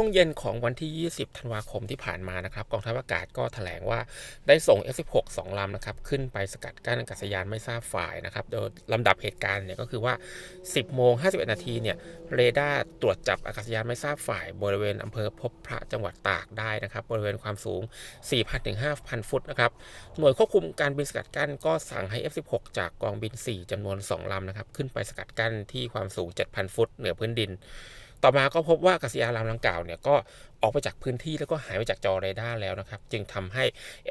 ช่วงเย็นของวันที่ 20 ธันวาคมที่ผ่านมานะครับกองทัพอากาศก็แถลงว่าได้ส่ง F16 2ลำนะครับขึ้นไปสกัดกั้นอากาศยานไม่ทราบฝ่ายนะครับโดยลำดับเหตุการณ์เนี่ยก็คือว่า 10 โมง 51 นาทีเนี่ยเรดาร์ตรวจจับอากาศยานไม่ทราบฝ่าย บริเวณอำเภอพบพระจังหวัดตากได้นะครับบริเวณความสูง 4,000ถึง5,000 ฟุตนะครับหน่วยควบคุมการบินสกัดกั้นก็สั่งให้ F16 จากกองบิน 4จำนวน 2ลำนะครับขึ้นไปสกัดกั้นที่ความสูง 7,000 ฟุต เหนือพื้นดิน ต่อมาก็พบว่าอากาศยานลำดังกล่าวเนี่ยก็ออกไปจากพื้นที่แล้วก็หายไปจากจอเรดาร์แล้วนะครับ จึงทำให้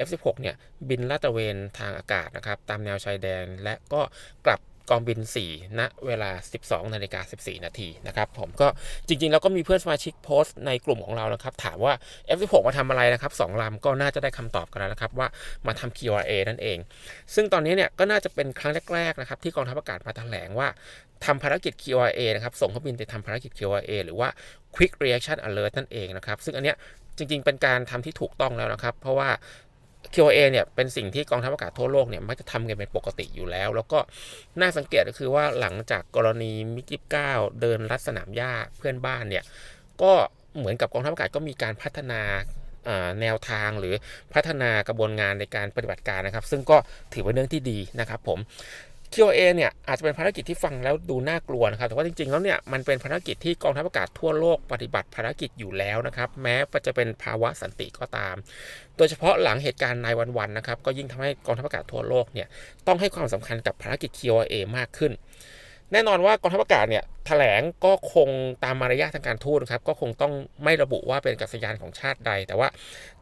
F16 เนี่ยบินลาดตระเวนทางอากาศนะครับ ตามแนวชายแดนและก็กลับกองบิน 4 ณ เวลา 12 นาฬิกา 14 นาทีนะครับผมก็จริงๆ แล้วก็มีเพื่อนสมาชิกโพสต์ในกลุ่มของเรานะครับ ถามว่า F16 มาทำอะไรนะครับ2ลำก็น่าจะได้คำตอบกันแล้วนะครับ ว่ามาทำ QRA นั่นเอง ซึ่งตอนนี้เนี่ยก็น่าจะเป็นครั้งแรกๆนะครับที่กองทัพอากาศมาแถลงว่า ทำภารกิจ QRA นะครับ ส่งเครื่องบินไปทำภารกิจ QRA หรือว่า Quick Reaction Alert นั่นเองนะครับ ซึ่งอันเนี้ยจริง ๆ เป็นการทำที่ถูกต้องแล้วนะครับ เพราะว่า QRA เนี่ยเป็นสิ่งที่กองทัพอากาศทั่วโลกเนี่ยมักจะทำกันเป็นปกติอยู่แล้ว แล้วก็น่าสังเกตก็คือว่าหลังจากกรณีมิกิบเก้าเดินลัดสนามหญ้าเพื่อนบ้านเนี่ยก็เหมือนกับกองทัพอากาศก็มีการพัฒนาแนวทางหรือพัฒนากระบวนงานในการปฏิบัติการนะครับ ซึ่งก็ถือเป็นเรื่องที่ดีนะครับผม QA เนี่ยอาจจะเป็นภารกิจที่ฟังแล้วดูน่ากลัวนะครับ แต่ว่าจริงๆแล้วเนี่ยมันเป็นภารกิจที่กองทัพอากาศทั่วโลกปฏิบัติภารกิจอยู่แล้วนะครับ แม้จะเป็นภาวะสันติก็ตาม โดยเฉพาะหลังเหตุการณ์ในวันๆนะครับ ก็ยิ่งทำให้กองทัพอากาศทั่วโลกเนี่ยต้องให้ความสำคัญกับภารกิจ QA มากขึ้น แน่นอนว่ากองทัพอากาศเนี่ยแถลงก็คงตามมารยาททางการทูตครับ ก็คงต้องไม่ระบุว่าเป็นกัษยานของชาติใด แต่ว่า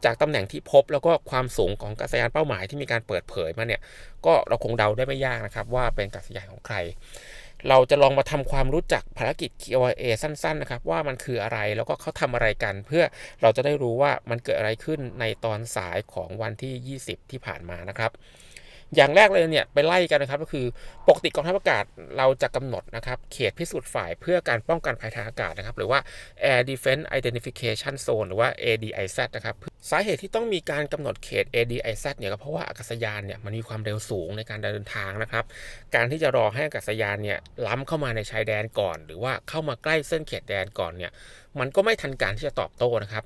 จากตำแหน่งที่พบแล้วก็ความสูงของกัษยานเป้าหมายที่มีการเปิดเผยมาเนี่ย ก็เราคงเดาได้ไม่ยากนะครับ ว่าเป็นกัษยานของใคร เราจะลองมาทำความรู้จักภารกิจ QA สั้นๆนะครับ ว่ามันคืออะไรแล้วก็เขาทำอะไรกัน เพื่อเราจะได้รู้ว่ามันเกิดอะไรขึ้นในตอนสายของวันที่ 20 ที่ผ่านมานะครับ อย่างแรกเลยเนี่ยไปไล่กันนะครับก็คือปกติกองทัพอากาศเราจะกำหนดนะครับเขตพิสูจน์ฝ่ายเพื่อการป้องกันภัยทางอากาศนะครับหรือว่า Air Defense Identification Zone หรือว่า ADIZ นะครับสาเหตุที่ต้องมีการกำหนดเขต ADIZ เนี่ยก็เพราะว่าอากาศยานเนี่ยมันมีความเร็วสูงในการเดินทางนะครับการที่จะรอให้อากาศยานเนี่ยล้ำเข้ามาในชายแดนก่อน หรือว่าเข้ามาใกล้เส้นเขตแดนก่อนเนี่ยมันก็ไม่ทันการที่จะตอบโต้นะครับ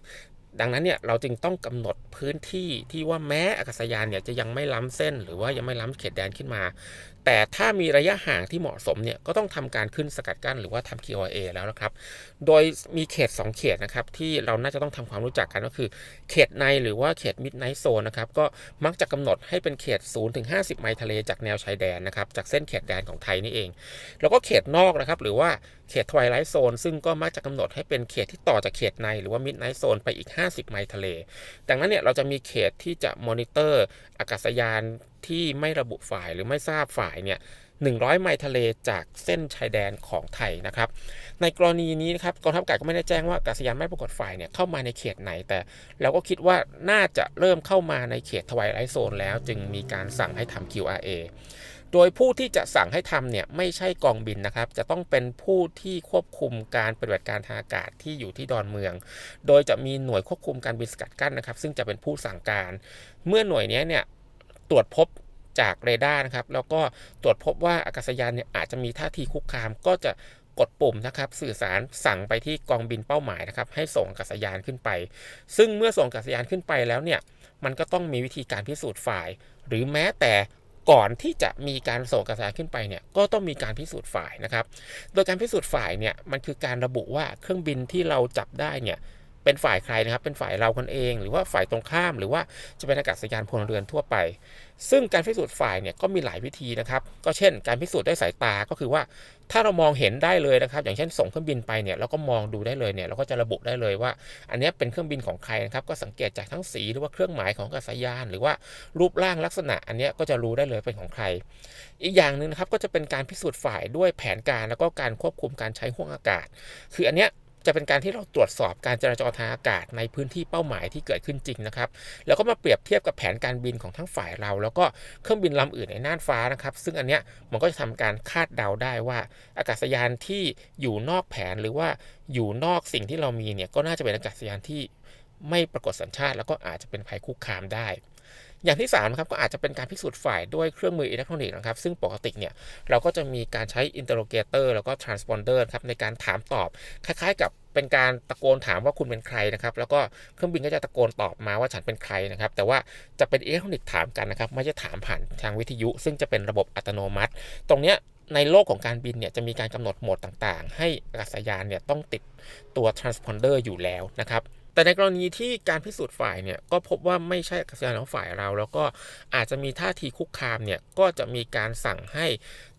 ดังนั้นเนี่ยเราจึงต้องกำหนดพื้นที่ที่ว่าแม้อากาศยานเนี่ยจะยังไม่ล้ำเส้น หรือว่ายังไม่ล้ำเขตแดนขึ้นมา แต่ถ้ามีระยะห่างที่เหมาะสมเนี่ยก็ต้องทำการขึ้นสกัดกั้นหรือว่าทำ QRA แล้วนะครับ โดยมีเขต 2 เขตนะครับที่เราน่าจะต้องทำความรู้จักกันก็คือ เขตในหรือว่าเขตมิดไนท์โซนนะครับก็มักจะกำหนดให้เป็นเขต 0 ถึง 50 ไมล์ทะเลจากแนวชายแดนนะครับจากเส้นเขตแดนของไทยนี่เอง แล้วก็เขตนอกนะครับหรือว่าเขตทวายไลท์โซนซึ่งก็มักจะกำหนดให้เป็นเขตที่ต่อจากเขตในหรือว่ามิดไนท์โซนไปอีก 50 ไมล์ทะเล ดังนั้นเนี่ยเราจะมีเขตที่จะมอนิเตอร์อากาศยาน ที่ไม่ระบุฝ่ายหรือไม่ทราบฝ่ายเนี่ย100 ไมล์ทะเลจากเส้นชายแดนของไทยนะครับ ในกรณีนี้นะครับกองทัพอากาศก็ไม่ได้แจ้งว่าอากาศยานไม่ปรากฏฝ่ายเนี่ยเข้ามาในเขตไหนแต่ เราก็คิดว่าน่าจะเริ่มเข้ามาในเขตทวายไลโซนแล้ว จึงมีการสั่งให้ทำ QRA โดยผู้ที่จะสั่งให้ทำเนี่ยไม่ใช่กองบินนะครับ จะต้องเป็นผู้ที่ควบคุมการปฏิบัติการทางอากาศที่อยู่ที่ดอนเมือง โดยจะมีหน่วยควบคุมการบินสกัดกั้นนะครับ ซึ่งจะเป็นผู้สั่งการ เมื่อหน่วยนี้เนี่ย ตรวจพบจากเรดาร์นะครับ แล้วก็ตรวจพบว่าอากาศยานเนี่ยอาจจะมีท่าทีคุกคาม ก็จะกดปุ่มนะครับ สื่อสารสั่งไปที่กองบินเป้าหมายนะครับ ให้ส่งอากาศยานขึ้นไป ซึ่งเมื่อส่งอากาศยานขึ้นไปแล้วเนี่ย มันก็ต้องมีวิธีการพิสูจน์ฝ่าย หรือแม้แต่ก่อนที่จะมีการส่งกระแสขึ้นไปเนี่ยก็ต้องมีการพิสูจน์ฝ่ายนะครับ โดยการพิสูจน์ฝ่ายเนี่ยมันคือการระบุว่าเครื่องบินที่เราจับได้เนี่ย เป็นฝ่ายใครนะครับเป็นฝ่ายเราคนเอง หรือว่าฝ่ายตรงข้าม หรือว่าจะเป็นอากาศยานพลเรือนทั่วไป ซึ่งการพิสูจน์ฝ่ายเนี่ยก็มีหลายวิธีนะครับ ก็เช่น การพิสูจน์ด้วยสายตาก็คือว่า ถ้าเรามองเห็นได้เลยนะครับ อย่างเช่นส่งเครื่องบินไปเนี่ยเราก็มองดูได้เลยเนี่ยเราก็จะระบุได้เลยว่า อันนี้เป็นเครื่องบินของใครนะครับก็สังเกตจากทั้งสีหรือว่าเครื่องหมายของอากาศยาน หรือว่ารูปร่างลักษณะ อันนี้ก็จะรู้ได้เลยเป็นของใคร อีกอย่างหนึ่งนะครับก็จะเป็นการพิสูจน์ฝ่ายด้วยแผนการแล้วก็การควบคุมการใช้ห้วงอากาศ คืออันเนี้ย จะเป็นการที่เราตรวจสอบการจราจรทางอากาศในพื้นที่เป้าหมายที่เกิดขึ้นจริงนะครับ แล้วก็มาเปรียบเทียบกับแผนการบินของทั้งฝ่ายเรา แล้วก็เครื่องบินลำอื่นในน่านฟ้านะครับ ซึ่งอันเนี้ยมันก็จะทำการคาดเดาได้ว่า อากาศยานที่อยู่นอกแผนหรือว่าอยู่นอกสิ่งที่เรามีเนี่ยก็น่าจะเป็นอากาศยานที่ไม่ปรากฏสัญชาติ แล้วก็อาจจะเป็นภัยคุกคามได้ อย่างที่3ครับก็อาจจะเป็นการพิสูจน์ฝ่ายด้วยเครื่องมืออิเล็กทรอนิกส์นะครับซึ่งปกติเนี่ยเราก็จะมีการใช้ interrogator แล้วก็ transponder ครับในการถามตอบ คล้ายๆ กับเป็นการตะโกนถามว่าคุณเป็นใครนะครับ แล้วก็เครื่องบินก็จะตะโกนตอบมาว่าฉันเป็นใครนะครับ แต่ว่าจะเป็นอิเล็กทรอนิกส์ถามกันนะครับ ไม่ใช่ถามผ่านทางวิทยุ ซึ่งจะเป็นระบบอัตโนมัติ ตรงเนี้ยในโลกของการบินเนี่ยจะมีการกำหนดโหมดต่างๆ ให้อากาศยานเนี่ยต้องติดตัว transponder อยู่แล้วนะครับ แต่ในกรณีที่การพิสูจน์ฝ่ายเนี่ยก็พบว่าไม่ใช่อากาศยานของฝ่ายเรา แล้วก็อาจจะมีท่าทีคุกคามเนี่ยก็จะมีการสั่งให้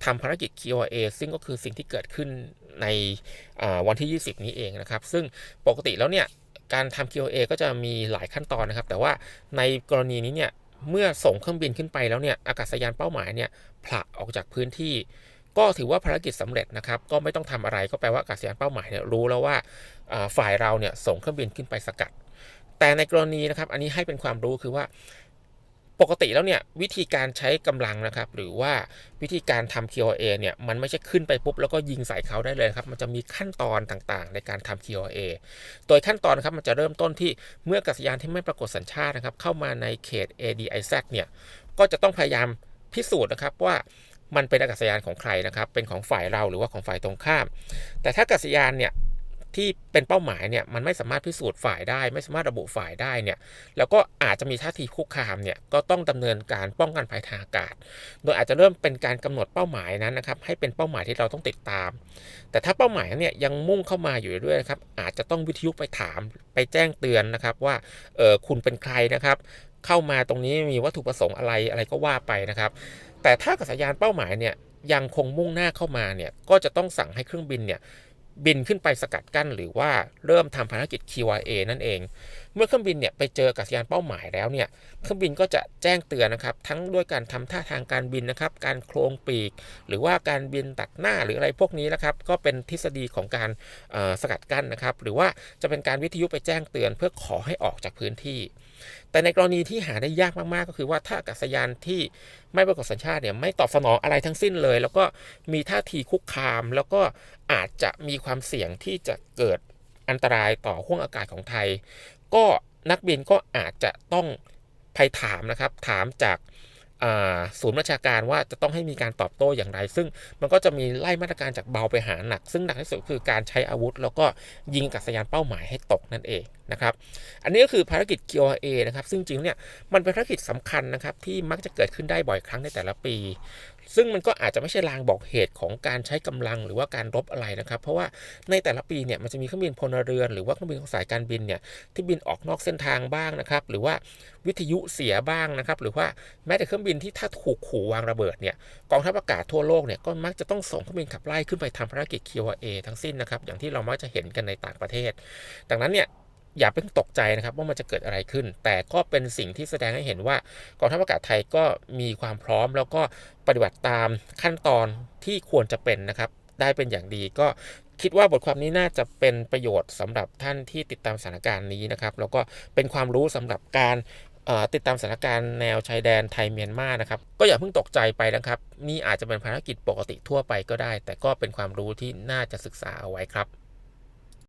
ทำภารกิจ QA ซึ่งก็คือสิ่งที่เกิดขึ้นในวันที่ 20 นี้เองนะครับ ซึ่งปกติแล้วเนี่ยการทำ QA ก็จะมีหลายขั้นตอนนะครับ แต่ว่าในกรณีนี้เนี่ยเมื่อส่งเครื่องบินขึ้นไปแล้วเนี่ยอากาศยานเป้าหมายเนี่ยผละออกจากพื้นที่ ก็ถือว่าภารกิจสำเร็จนะครับ ก็ไม่ต้องทำอะไรก็แปลว่าอากาศยานเป้าหมายเนี่ยรู้แล้วว่าฝ่ายเราเนี่ยส่งเครื่องบินขึ้นไปสกัด แต่ในกรณีนะครับ อันนี้ให้เป็นความรู้คือว่าปกติแล้วเนี่ยวิธีการใช้กำลังนะครับ หรือว่าวิธีการทำ QA เนี่ยมันไม่ใช่ขึ้นไปปุ๊บแล้วก็ยิงใส่เขาได้เลยครับ มันจะมีขั้นตอนต่างๆ ในการทำ QA โดยขั้นตอนนครับมันจะเริ่มต้นที่เมื่อกาศยานที่ไม่ปรากฏสัญชาตินะครับ เข้ามาในเขต ADIZ เนี่ยก็จะต้องพยายามพิสูจน์นะครับว่า มันเป็นอากาศยานของใครนะครับ เป็นของฝ่ายเราหรือว่าของฝ่ายตรงข้าม แต่ถ้าอากาศยานเนี่ยที่เป็นเป้าหมายเนี่ยมันไม่สามารถพิสูจน์ฝ่ายได้ ไม่สามารถระบุฝ่ายได้เนี่ยแล้วก็อาจจะมีท่าทีคุกคามเนี่ยก็ต้องดำเนินการป้องกันภัยทางอากาศ โดยอาจจะเริ่มเป็นการกำหนดเป้าหมายนั้นนะครับให้เป็นเป้าหมายที่เราต้องติดตาม แต่ถ้าเป้าหมายเนี่ยยังมุ่งเข้ามาอยู่เรื่อยๆครับอาจจะต้องวิทยุไปถามไปแจ้งเตือนนะครับว่าเออคุณเป็นใครนะครับ เข้ามาตรงนี้มีวัตถุประสงค์อะไรอะไรก็ว่าไปนะครับ แต่ถ้ากัษยานเป้าหมายเนี่ยยังคงมุ่งหน้าเข้ามาเนี่ยก็จะต้องสั่งให้เครื่องบินเนี่ยบินขึ้นไปสกัดกั้นหรือว่าเริ่มทำภารกิจ QRA นั่นเอง เมื่อเครื่องบินเนี่ยไปเจอกัษยานเป้าหมายแล้วเนี่ยเครื่องบินก็จะแจ้งเตือนนะครับ ทั้งด้วยการทำท่าทางการบินนะครับ การโครงปีก หรือว่าการบินตัดหน้าหรืออะไรพวกนี้นะครับ ก็เป็นทฤษฎีของการสกัดกั้นนะครับ หรือว่าจะเป็นการวิทยุไปแจ้งเตือนเพื่อขอให้ออกจากพื้นที่ แต่ในกรณีที่หาได้ยากมาก ๆ ก็คือว่าถ้าอากาศยานที่ไม่ปรากฏสัญชาติเนี่ยไม่ตอบสนองอะไรทั้งสิ้นเลย แล้วก็มีท่าทีคุกคาม แล้วก็อาจจะมีความเสี่ยงที่จะเกิดอันตรายต่อห้วงอากาศของไทย ก็นักบินก็อาจจะต้องไปถามนะครับ ถามจาก ศูนย์ราชาการว่าจะต้องให้มีการตอบโต้อย่างไร ซึ่งมันก็จะมีไล่มาตรการจากเบาไปหาหนัก ซึ่งหนักที่สุดคือการใช้อาวุธ แล้วก็ยิงกัศยานเป้าหมายให้ตกนั่นเองนะครับอันนี้ก็คือภารกิจ QRA นะครับซึ่งจริงเนี่ยมันเป็นภารกิจสำคัญนะครับที่มักจะเกิดขึ้นได้บ่อยครั้งในแต่ละปี ซึ่งมันก็อาจจะไม่ใช่ลางบอกเหตุของการใช้กำลังหรือว่าการรบอะไรนะครับ เพราะว่าในแต่ละปีเนี่ยมันจะมีเครื่องบินพลเรือนหรือว่าเครื่องบินของสายการบินเนี่ยที่บินออกนอกเส้นทางบ้างนะครับหรือว่าวิทยุเสียบ้างนะครับหรือว่าแม้แต่เครื่องบินที่ถ้าถูกขู่วางระเบิดเนี่ยกองทัพอากาศทั่วโลกเนี่ยก็มักจะต้องส่งเครื่องบินขับไล่ขึ้นไปทำภารกิจ QA ทั้งสิ้นนะครับอย่างที่เรามักจะเห็นกันในต่างประเทศ ดังนั้นเนี่ย อย่าเพิ่งตกใจนะครับว่ามันจะเกิดอะไรขึ้น แต่ก็เป็นสิ่งที่แสดงให้เห็นว่ากองทัพอากาศไทยก็มีความพร้อม แล้วก็ปฏิบัติตามขั้นตอนที่ควรจะเป็นนะครับ ได้เป็นอย่างดีก็คิดว่าบทความนี้น่าจะเป็นประโยชน์สำหรับท่านที่ติดตามสถานการณ์นี้นะครับ แล้วก็เป็นความรู้สำหรับการติดตามสถานการณ์แนวชายแดนไทยเมียนมานะครับ ก็อย่าเพิ่งตกใจไปนะครับ นี่อาจจะเป็นภารกิจปกติทั่วไปก็ได้ แต่ก็เป็นความรู้ที่น่าจะศึกษาเอาไว้ครับ